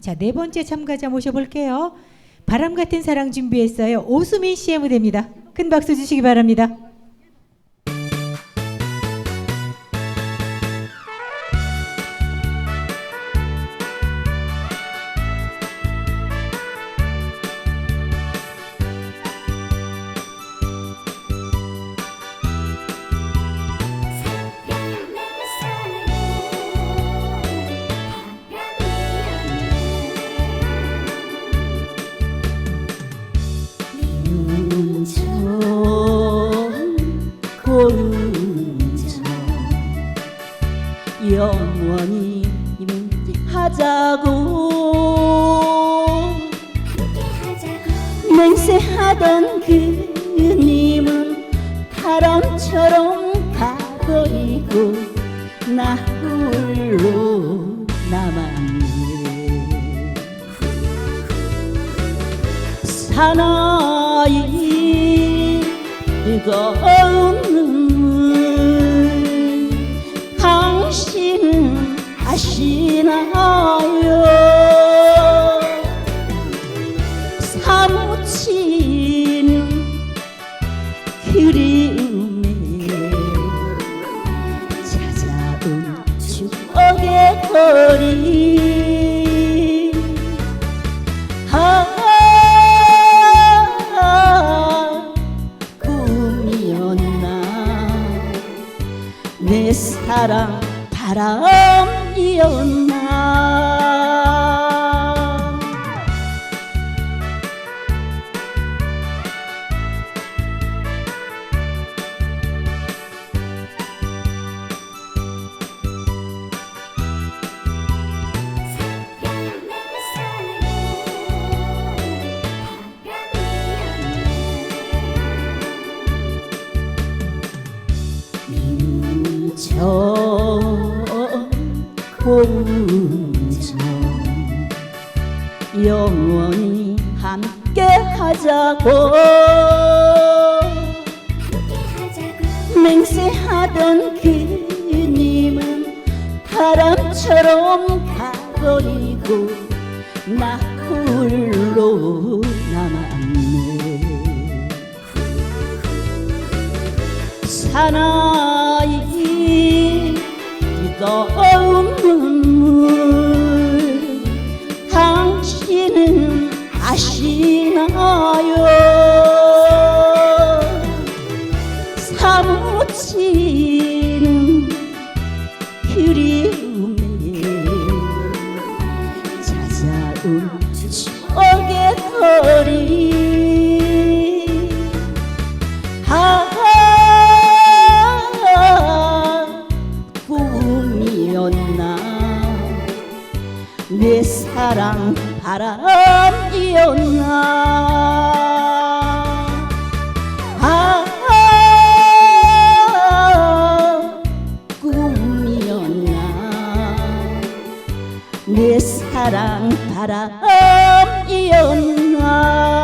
자, 네 번째 참가자 모셔볼게요. 바람 같은 사랑 준비했어요. 오수민 씨의 무대입니다. 큰 박수 주시기 바랍니다. 하자고. 맹세하던 그님은 바람처럼 가버리고 나 홀로 남았네. 사나이 뜨거운 눈물 당신은 아시나요? 사무치는 그리움에 찾아온 추억의 거리. 아, 꿈이었나? 내 사랑 바람 이었나? 저 공정 영원히 함께 하자고. 맹세하던 그님은 바람처럼 가버리고 나 홀로 남았네. 사나이 뜨거운 추억의 거리. 아 꿈이었나? 내 사랑 바람이었나 내 사랑 바람이었나